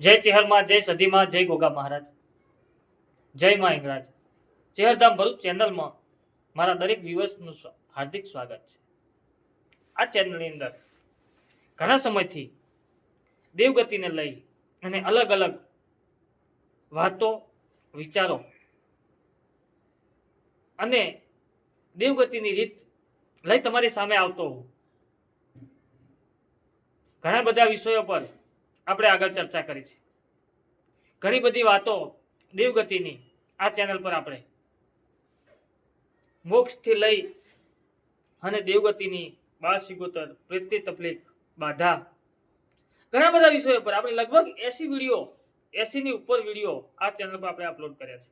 જય ચેહરમાં જય સધીમાં, જય ગોગા મહારાજ. જય મા ઇંગરાજ ચેહરધામ ભરૂચ ચેનલમાં મારા દરેક વ્યુઅર્સનું હાર્દિક સ્વાગત છે. આ ચેનલની અંદર ઘણા સમયથી દેવગતિને લઈ અને અલગ અલગ વાતો, વિચારો અને દેવગતિની રીત લઈ તમારી સામે આવતો હું ઘણા બધા વિષયો પર આપણે આગળ ચર્ચા કરી છે. ઘણી બધી વાતો દેવગતિની આ ચેનલ પર આપણે મોક્ષથી લઈ અને દેવગતિની બાળ સિગોતર પ્રેતની તકલીફ બાધા ઘણા બધા વિષયો પર આપણે લગભગ એસી વીડિયો, એસીની ઉપર વીડિયો આ ચેનલ પર આપણે અપલોડ કર્યા છે.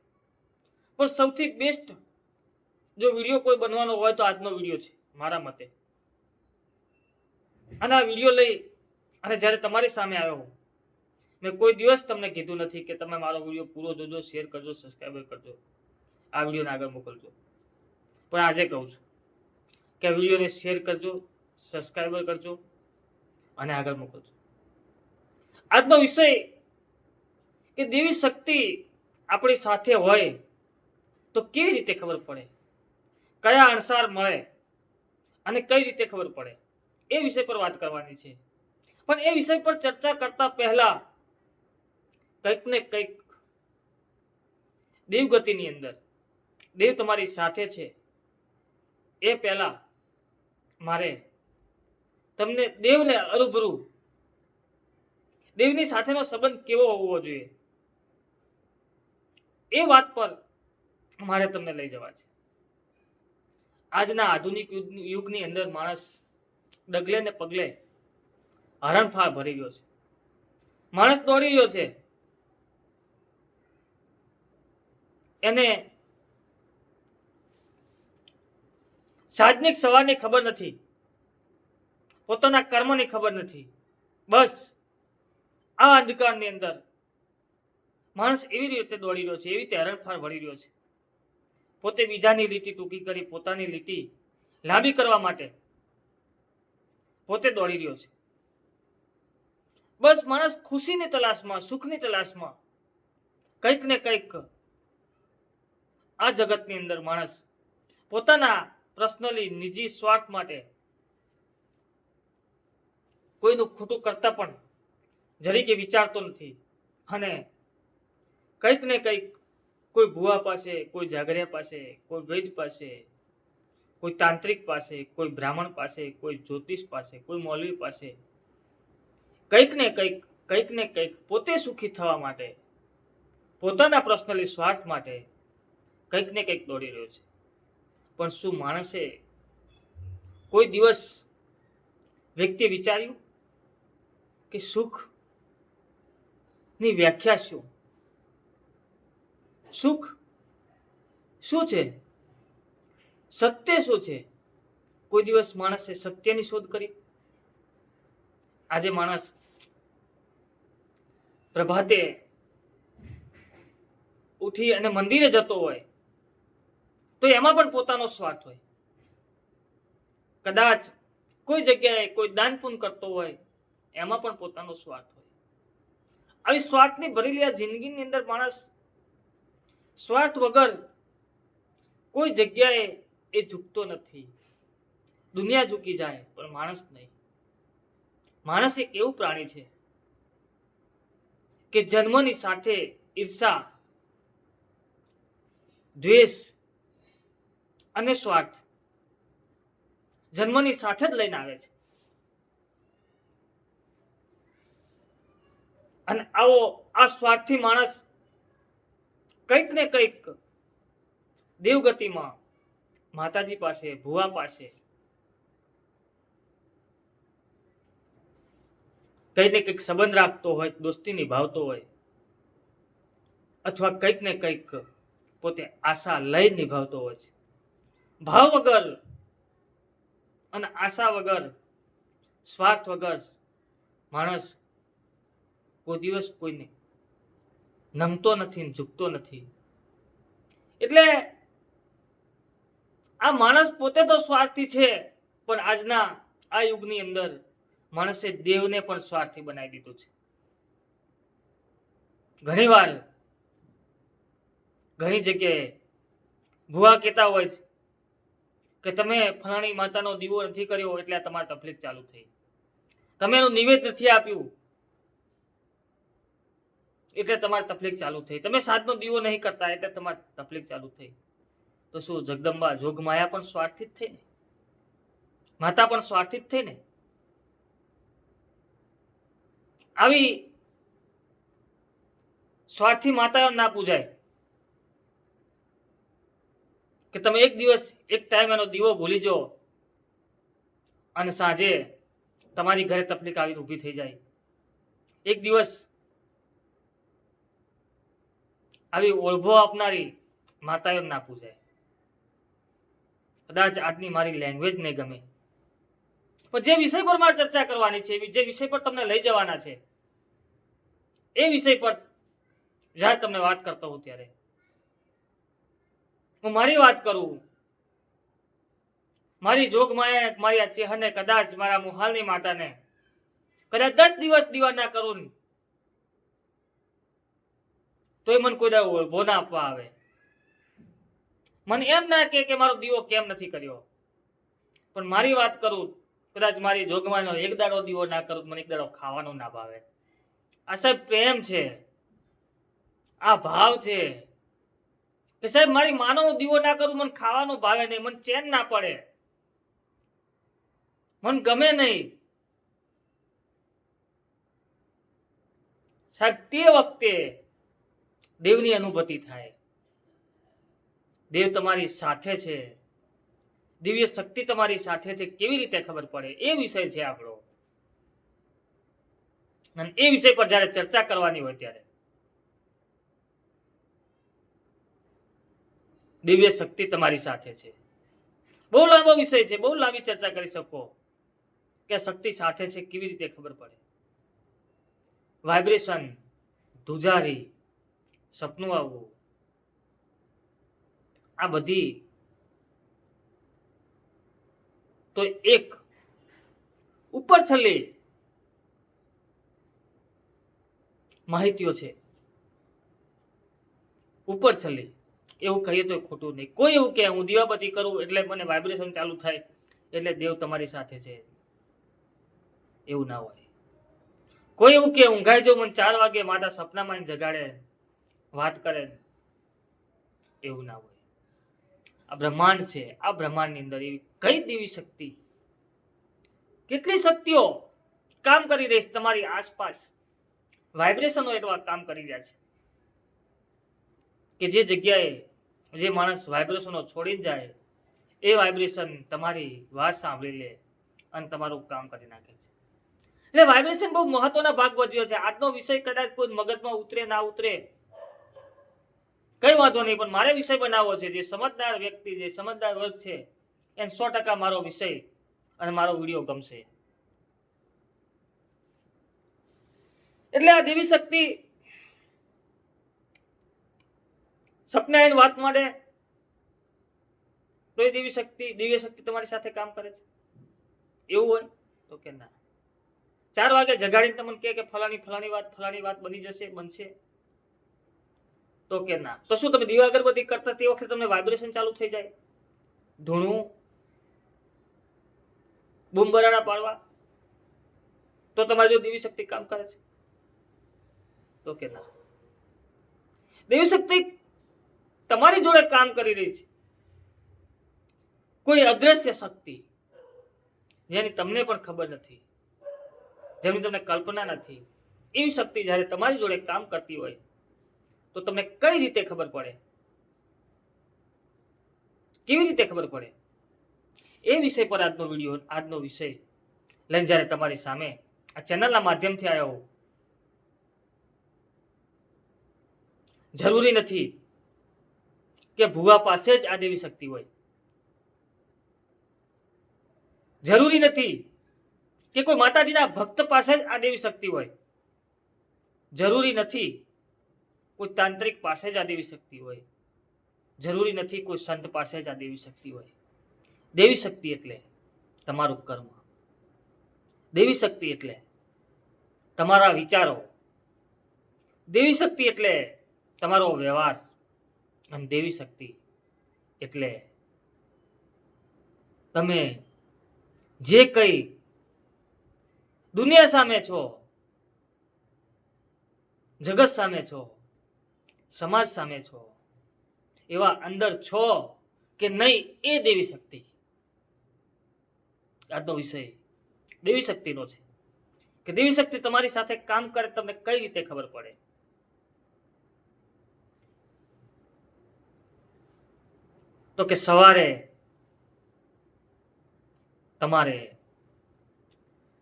પણ સૌથી બેસ્ટ જો વીડિયો કોઈ બનવાનો હોય તો આજનો વીડિયો છે મારા મતે. અને આ વીડિયો લઈ અને જ્યારે તમારી સામે આવ્યો હું, મેં કોઈ દિવસ તમને કીધું નથી કે તમે મારો વીડિયો પૂરો જોજો શેર કરજો સબસ્ક્રાઈબર કરજો. આ વિડીયોને આગળ મોકલજો. પણ આજે કહું છું કે વિડીયોને શેર કરજો સબસ્ક્રાઈબર કરજો અને આગળ મોકલજો. આજનો વિષય કે દેવી શક્તિ આપણી સાથે હોય તો કેવી રીતે ખબર પડે? કયા અણસાર મળે? અને કઈ રીતે ખબર પડે? એ વિષય પર વાત કરવાની છે. પણ એ વિષય પર ચર્ચા કરતા પહેલા કંઈક ને કંઈક દેવગતિની અંદર, દેવ તમારી સાથે છે. એ પહેલા મારે તમને દેવને અરૂબરૂ, દેવની સાથેનો સંબંધ કેવો હોવો જોઈએ? એ વાત પર મારે તમને લઈ જવા છે. આજના આધુનિક યુગની અંદર માણસ ડગલે ને પગલે હરણફાળ ભરી ગયો છે. માણસ દોડી રહ્યો છે. એને સાજનિક સવારની ખબર નથી. પોતાના કર્મની ખબર નથી. બસ આ અંધકારની અંદર માણસ એવી રીતે દોડી રહ્યો છે, એવી રીતે હરણફાળ ભરી રહ્યો છે. પોતે બીજાની લીટી ટૂંકી કરી પોતાની લીટી લાંબી કરવા માટે પોતે દોડી રહ્યો છે. બસ માણસ ખુશીની તલાશમાં, સુખની તલાશમાં. કંઈક ને કંઈક આ જગતની અંદર માણસ પોતાના પર્સનલી નિજી સ્વાર્થ માટે કોઈનું ખોટું કરતા પણ જરીકે વિચારતો નથી. અને કંઈક ને કંઈક કોઈ ભુવા પાસે, કોઈ જાગરિયા પાસે, કોઈ વૈદ પાસે, કોઈ તાંત્રિક પાસે, કોઈ બ્રાહ્મણ પાસે, કોઈ જ્યોતિષ પાસે, કોઈ મૌલવી પાસે કંઈક ને કંઈક કંઈક ને કંઈક પોતે સુખી થવા માટે, પોતાના પર્સનલી સ્વાર્થ માટે કંઈક ને કંઈક દોડી રહ્યો છે. પણ શું માણસે કોઈ દિવસ વ્યક્તિએ વિચાર્યું કે સુખની વ્યાખ્યા શું? સુખ શું છે? સત્ય શું છે? કોઈ દિવસ માણસે સત્યની શોધ કરી? આજે માણસ પ્રભાતે ઉઠી અને મંદિરે જતો હોય, તો એમાં પણ પોતાનો સ્વાર્થ હોય. કદાચ કોઈ જગ્યાએ કોઈ દાન પુણ્ય કરતો હોય, એમાં પણ પોતાનો સ્વાર્થ હોય. આવી સ્વાર્થની ભરેલી આ જિંદગીની અંદર માણસ સ્વાર્થ વગર કોઈ જગ્યાએ એ ઝૂકતો નથી. દુનિયા ઝૂકી જાય, પણ માણસ નહીં. માણસ એક એવું પ્રાણી છે કે જન્મની સાથે ઈર્ષા, દ્વેષ અને સ્વાર્થ જન્મની સાથે જ લઈને આવે છે. અને આવો આ સ્વાર્થી માણસ કંઈક ને કંઈક દેવગતિમાં માતાજી પાસે, ભુવા પાસે કંઈક ને કંઈક સંબંધ રાખતો હોય દોસ્તી નિભાવતો હોય, અથવા કંઈક ને કંઈક પોતે આશા લઈ નિભાવતો હોય છે. ભાવ વગર અને આશા વગર, સ્વાર્થ વગર માણસ કોઈ દિવસ કોઈને નમતો નથી ઝૂકતો નથી. એટલે આ માણસ પોતે તો સ્વાર્થી છે, પણ આજના આ યુગની અંદર માણસે દેવને પણ સ્વાર્થી બનાવી દીધું છે. ઘણીવાર ઘણી જગ્યાએ ભુવા કહેતા હોય છે કે તમે ફલાણી માતાનો દીવો નથી કર્યો એટલે આ તમારી તકલીફ ચાલુ થઈ. તમે એનું નિવેદ નથી આપ્યું એટલે તમારે તકલીફ ચાલુ થઈ. તમે સાતનો દીવો નહીં કરતા એટલે તમારી તકલીફ ચાલુ થઈ. તો શું જગદંબા જોગમાયા પણ સ્વાર્થિત થઈ ને? માતા પણ સ્વાર્થિત થઈ ને? આવી સ્વાર્થી માતાઓ ના પૂજાય. કે તમે એક દિવસ એક ટાઈમ એનો દીવો ભૂલી જાઓ અને સાંજે તમારી ઘરે તકલીફ આવીને ઊભી થઈ જાય. એક દિવસ આવી ઓળભો આપનારી માતાઓ ના પૂજાય. કદાચ આજની મારી લેંગ્વેજ નહીં ગમે. પણ જે વિષય પર મારે ચર્ચા કરવાની છે, જે વિષય પર તમને લઈ જવાના છે એ વિષય પર જ્યારે તમને વાત કરતો હું ત્યારે. હું મારી વાત કરું. મારી જોગ માયા મારી આ ચેહરને કદાચ મારા મુહાલની માતાને કદાચ દસ દિવસ દીવા ના કરું તોય મને કોઈ ઓળભો ના આપવા આવે. મને એમ ના કે કે મારો દીવો કેમ નથી કર્યો. પણ મારી વાત કરું, કદાચ મારી જોગમાનો એક દાડો દીવો ના કરું મને એક દાડો ખાવાનો ના ભાવે. આ સાહેબ પ્રેમ છે. આ ભાવ છે. કે સાહેબ, મારી માનો હું દીવો ના કરું, મને ખાવાનું ભાવે નહીં, મને ચેન ના પડે. મને ગમે નહીં. સાહેબ, તે વખતે દેવની અનુભૂતિ થાય. દેવ તમારી સાથે છે. દિવ્ય શક્તિ તમારી સાથે છે. કેવી રીતે ખબર પડે? એ વિષય છે આપણો. અને એ વિષય પર જ્યારે ચર્ચા કરવાની હોય ત્યારે. દિવ્ય શક્તિ તમારી સાથે છે. બહુ લાંબો વિષય છે, બહુ લાંબી ચર્ચા કરી શકો. કે શક્તિ સાથે છે કેવી રીતે ખબર પડે? વાઇબ્રેશન ધુજારી, સપનું આવવું. આ બધી તો એક ઉપર છેલ્લી માહિતીઓ છે. ઉપર છલ્લી, એવું કહીએ તો ખોટું નહીં. કોઈ એવું કે હું દીવાબત્તી કરું એટલે મને વાઇબ્રેશન ચાલુ થાય, એટલે દેવ તમારી સાથે છે. એવું ના હોય. કોઈ એવું કે ઊંઘાઈ જો મને ચાર વાગે માતા સપનામાં જગાડે, વાત કરે, એવું ના હોય. આ બ્રહ્માંડ છે. આ બ્રહ્માંડની અંદર એવી કઈ દેવી શક્તિ? કેટલી શક્તિઓ કામ કરી રહી છે તમારી આસપાસ? વાઇબ્રેશનો એટલા કામ કરી રહ્યા છે. કે જે જગ્યાએ જે માણસ વાઇબ્રેશનો છોડીને જાય, એ વાઇબ્રેશન તમારી વાત સાંભળી લે અને તમારું કામ કરી નાખે છે. એટલે વાઇબ્રેશન બહુ મહત્વનો ભાગ ભજવ્યો છે. આજનો વિષય કદાચ કોઈ મગજમાં ઉતરે ના ઉતરે, કઈ વાંધો નહીં, પણ મારે વિષય બનાવવો છે. જે સમજદાર વ્યક્તિ, જે સમજદાર વર્ગ છે, એને સો ટકા મારો વિષય અને મારો વીડિયો ગમશે. એટલે આ દેવી શક્તિ સપનાયન વાત માટે તો એ દેવી શક્તિ, દિવ્ય શક્તિ તમારી સાથે કામ કરે છે. એવું હોય તો કે ના. ચાર વાગે જગાડીને તમને કે ફલાણી ફલાણી વાત ફલાણી વાત બની જશે, બનશે. તો કે ના. તો શું તમે દીવા અગરબત્તી કરતા તે વખતે તમને વાઇબ્રેશન ચાલુ થઈ જાય? ધૂણું બૂમ બરાડા પાડવા. તો તમારી જો દેવી શક્તિ કામ કરે છે. તો કે ના? દેવી શક્તિ તમારી જોડે કામ કરી રહી છે. કોઈ અદ્રશ્ય શક્તિ જેની તમને પણ ખબર નથી, જેની તમને કલ્પના નથી, એવી શક્તિ જ્યારે તમારી જોડે કામ કરતી હોય, તો તમને કઈ રીતે ખબર પડે? કેવી રીતે ખબર પડે? એ વિષય પર આજનો વીડિયો, આજનો વિષય લઈને જ્યારે તમારી સામે આ ચેનલના માધ્યમથી આવ્યો જરૂરી નથી કે ભુવા પાસે જ આ દેવી શક્તિ હોય. જરૂરી નથી કે કોઈ માતાજીના ભક્ત પાસે જ આ દેવી શક્તિ હોય. જરૂરી નથી કોઈ તાંત્રિક પાસે જ આ દેવી શક્તિ હોય. જરૂરી નથી કોઈ સંત પાસે જ આ દેવી શક્તિ હોય. દેવી શક્તિ એટલે તમારું કર્મ. દેવી શક્તિ એટલે તમારા વિચારો. દેવી શક્તિ એટલે તમારો વ્યવહાર અને દેવી શક્તિ એટલે તમે જે કંઈ દુનિયા સામે છો, જગત સામે છો, સમાજ સામે છો, એવા અંદર છો કે નહીં એ દેવી શક્તિ. આજનો વિષય દેવી શક્તિનો છે. કે દેવી શક્તિ તમારી સાથે કામ કરે તમને કઈ રીતે ખબર પડે? તો કે સવારે તમારે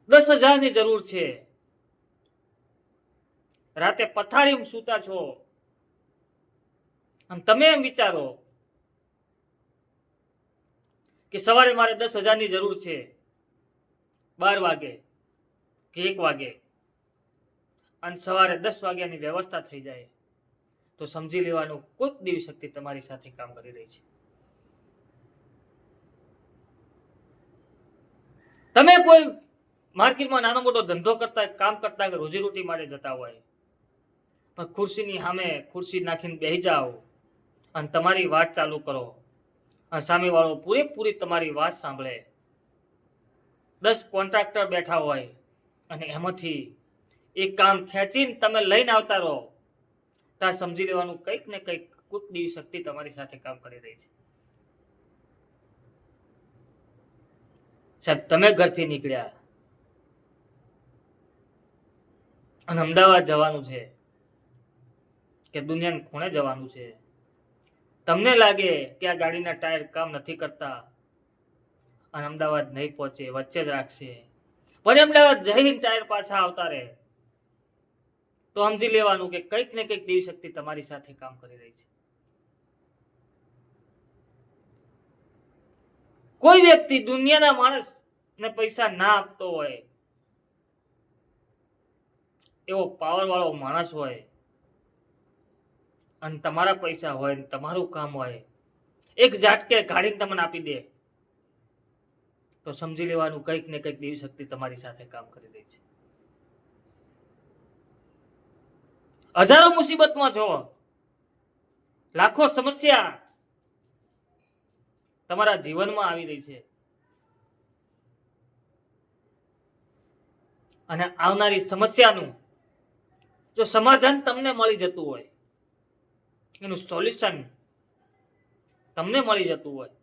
દસ હજારની જરૂર છે. રાતે પથારી સૂતા છો. અને તમે એમ વિચારો કે સવારે મારે દસ હજારની જરૂર છે. બાર વાગે કે એક વાગે. અને સવારે દસ વાગ્યાની વ્યવસ્થા થઈ જાય. તો સમજી લેવાનું કોઈક દેવી શક્તિ તમારી સાથે કામ કરી રહી છે. તમે કોઈ માર્કેટમાં નાનો મોટો ધંધો કરતા કામ કરતા રોજીરોટી માટે જતા હોય, પણ ખુરશીની સામે ખુરશી નાખીને બેસી જાઓ અને તમારી વાત ચાલુ કરો અને સામેવાળો પૂરેપૂરી તમારી વાત સાંભળે. દસ કોન્ટ્રાક્ટર બેઠા હોય અને એમાંથી એ કામ ખેંચીને તમે લઈને આવતા રહો ત્યાં સમજી લેવાનું કંઈક ને કંઈક કુક દેવી શક્તિ તમારી સાથે કામ કરી રહી છે. સાહેબ, તમે ઘરથી નીકળ્યા. અને અમદાવાદ જવાનું છે. કે દુનિયાને ખૂણે જવાનું છે? તમને લાગે કે આ ગાડીના ટાયર કામ નથી કરતા? અને અમદાવાદ નહીં પહોંચે, વચ્ચે જ રાખશે. પણ અમદાવાદ જઈને ટાયર પાછા આવતા રહે. તો સમજી લેવાનું કે કંઈક ને કંઈક દેવી શક્તિ તમારી સાથે કામ કરી રહી છે. કોઈ વ્યક્તિ દુનિયાના માણસ ને પૈસા ના આપતો હોય. એવો પાવર માણસ હોય. અને તમારા પૈસા હોય તમારું કામ હોય. એક ઝાટકે કાઢીને તમને આપી દે. તો સમજી લેવાનું કંઈક ને કંઈક દેવી શક્તિ તમારી સાથે કામ કરી રહી છે. હજારો મુસીબતમાં છો. લાખો સમસ્યા તમારા જીવનમાં આવી રહી છે. અને આવનારી સમસ્યાનું જો સમાધાન તમને મળી જતું હોય, એનું સોલ્યુશન તમને મળી જતું હોય,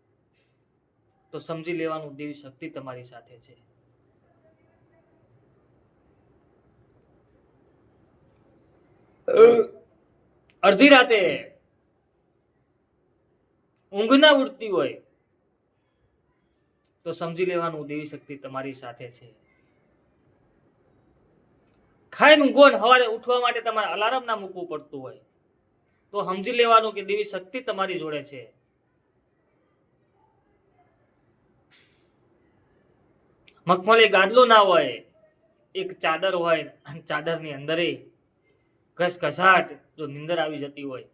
તો સમજી લેવાનું દેવી શક્તિ તમારી સાથે છે. અડધી રાતે ઊંઘ ના ઉડતી હોય, તો સમજી લેવાનું દેવી શક્તિ તમારી સાથે છે. ખાઈને ઊંઘો ને સવારે ઉઠવા માટે તમારે અલાર્મ ના મૂકવું પડતું હોય. તો સમજી લેવાનું કે દેવી શક્તિ તમારી જોડે છે. મખમલી ગાદલું ના હોય, એક ચાદર હોય અને ચાદરની અંદરે ઘસઘસાટ જો નિંદર આવી જતી હોય,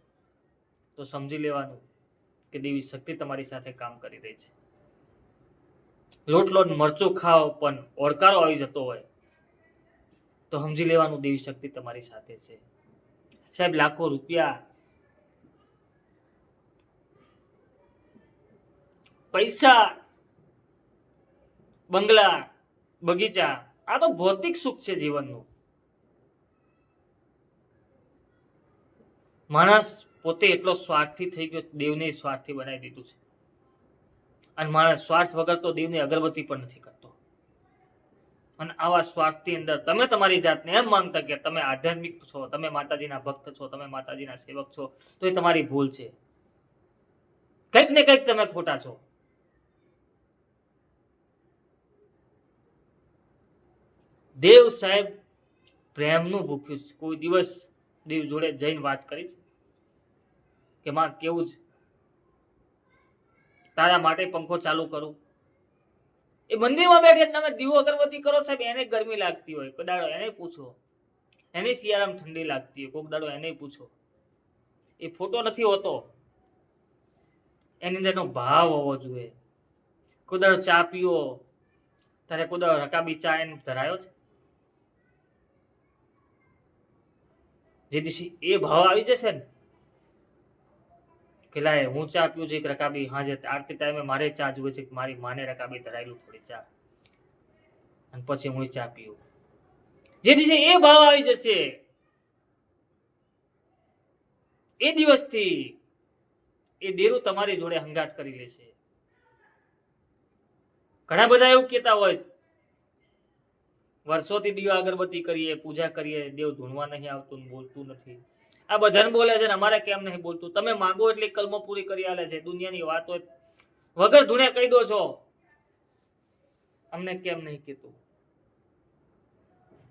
તો સમજી લેવાનું કે દેવી શક્તિ તમારી સાથે કામ કરી રહી છે. લોટ લોટ મરચું ખાઓ પણ ઓળકારો આવી જતો હોય. તો સમજી લેવાનું દેવી શક્તિ તમારી સાથે છે. સાહેબ, લાખો રૂપિયા. પૈસા. બંગલા. બગીચા. આ તો ભૌતિક સુખ છે જીવનનું. માણસ પોતે એટલો સ્વાર્થી થઈ ગયો, દેવને સ્વાર્થી બનાવી દીધું છે. અને માણસ સ્વાર્થ વગર તો દેવની અગરબત્તી પણ નથી કરતો. અને આવા સ્વાર્થની અંદર તમે તમારી જાતને એમ માનતા કે તમે આધ્યાત્મિક છો, તમે માતાજીના ભક્ત છો, તમે માતાજીના સેવક છો, તો એ તમારી ભૂલ છે. કંઈક ને કંઈક તમે ખોટા છો. દેવ સાહેબ પ્રેમનું ભૂખ્યું છે. કોઈ દિવસ દેવ જોડે જઈને વાત કરીશ કે માં કેવું છે? તારા માટે પંખો ચાલુ કરું. એ મંદિરમાં બેઠે તમે દીવો અગરબત્તી કરો સાહેબ, એને ગરમી લાગતી હોય. કોઈ દાડો એને પૂછો. એને શિયાળામાં ઠંડી લાગતી હોય. કોઈક દાડો એને પૂછો. એ ફોટો નથી હોતો. એની અંદરનો ભાવ હોવો જોઈએ. કોઈ દાડો ચા પીવો. તારે કોઈ દાડો રકાબી ચા એને ધરાયો છે. જે દિવસે એ ભાવ આવી જશે ને કે લાય હું ચા પીવું છું એક રકાબી હાજે આરતી ટાઈમે મારે ચા જોવે છે મારી માને રકાબી ધરાયેલું થોડી ચા. અને પછી હું ચા પીવું જે દિવસે એ ભાવ આવી જશે, એ દિવસથી એ ડેરું તમારી જોડે હંગાત કરી લેશે. ઘણા બધા એવું કહેતા હોય છે, વર્ષોથી દીવા અગરબત્તી કરીએ, પૂજા કરીએ, દેવ ધૂણવા નહીં આવતું બોલતું નથી. આ બધાને બોલે છે ને અમારે કેમ નહીં બોલતું? તમે માંગો એટલે કલમો પૂરી કરી આલે છે, દુનિયાની વાતો વગર ધૂણે કહી દો છો. અમને કેમ નહીં કીધું?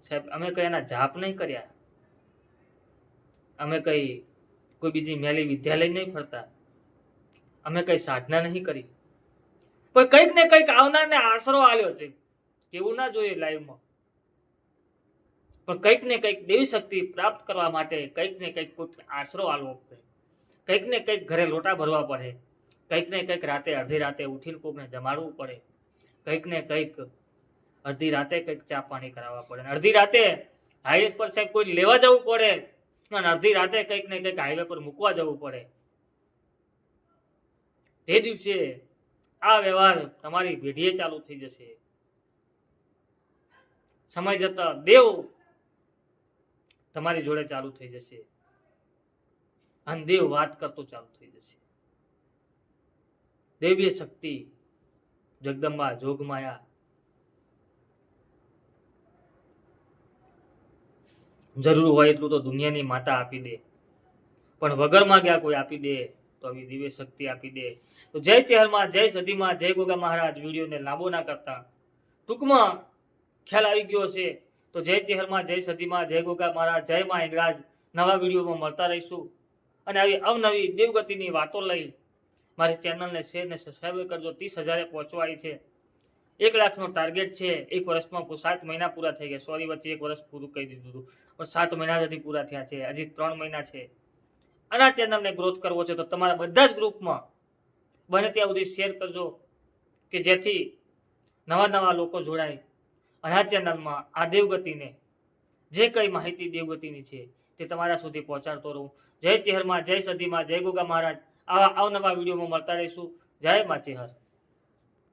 સાહેબ, અમે કઈ એના જાપ નહીં કર્યા? અમે કઈ કોઈ બીજી મેલી વિદ્યાલય નહીં ફરતા? અમે કઈ સાધના નહીં કરી? પણ કંઈક ને કંઈક આવનારને આશરો આલ્યો છે. કેવું ના જોઈએ લાઈવમાં પણ કંઈક ને કંઈક દેવી શક્તિ પ્રાપ્ત કરવા માટે કંઈક ને કંઈક કોઈક આશરો આલવો પડે. કંઈક ને કંઈક ઘરે લોટા ભરવા પડે. કંઈક ને કંઈક રાતે અડધી રાતે ઉઠીને કોકને જમાડવું પડે. કંઈક ને કંઈક અડધી રાતે કંઈક ચા પાણી કરાવવા પડે. અડધી રાતે હાઈવે પર સાહેબ કોઈ લેવા જવું પડે અને અડધી રાતે કંઈક ને કંઈક હાઈવે પર મૂકવા જવું પડે. તે દિવસે આ વ્યવહાર તમારી પેઢીએ ચાલુ થઈ જશે. સમય જતા દેવ તમારી જોડે ચાલુ થઈ જશે. દેવ વાત કરતો ચાલુ થઈ જશે. દેવીય શક્તિ, જગદંબા, જોગમાયા. જરૂર હોય એટલું તો દુનિયાની માતા આપી દે. પણ વગર માંગ્યા કોઈ આપી દે, તો આવી દિવ્ય શક્તિ આપી દે. તો જય ચહેરમાં જય સદીમાં જય ગોગા મહારાજ. વિડીયોને લાંબો ના કરતા. ટૂંકમાં ખ્યાલ આવી ગયો છે તો જય ચેહરમાં જય સદીમાં જય ગોગા મારા જય માં ઇંગરાજ નવા વિડીયોમાં મળતા રહીશું. અને આવી અવનવી દેવગતિની વાતો લઈ મારી ચેનલને શેર ને સબસ્ક્રાઈબ કરજો. ત્રીસ હજારે પહોંચવાય છે. એક લાખનો ટાર્ગેટ છે. એક વર્ષમાં સાત મહિના પૂરા થઈ ગયા. સોરી વચ્ચે એક વર્ષ પૂરું કહી દીધું હતું. પણ સાત મહિના હજી પૂરા થયા છે. હજી ત્રણ મહિના છે. અને આ ચેનલને ગ્રોથ કરવો છે તો તમારા બધા જ ગ્રુપમાં બને ત્યાં સુધી શેર કરજો કે જેથી નવા નવા લોકો જોડાય. અને ચેનલમાં આ દેવગતિને, જે કઈ માહિતી દેવગતિની છે, તે તમારા સુધી પહોંચાડતો રહું. જય ચેહરમાં, જય સદીમાં જય ગોગા મહારાજ. આવા અવનવા વિડીયોમાં મળતા રહીશું. જય મા ચેહર.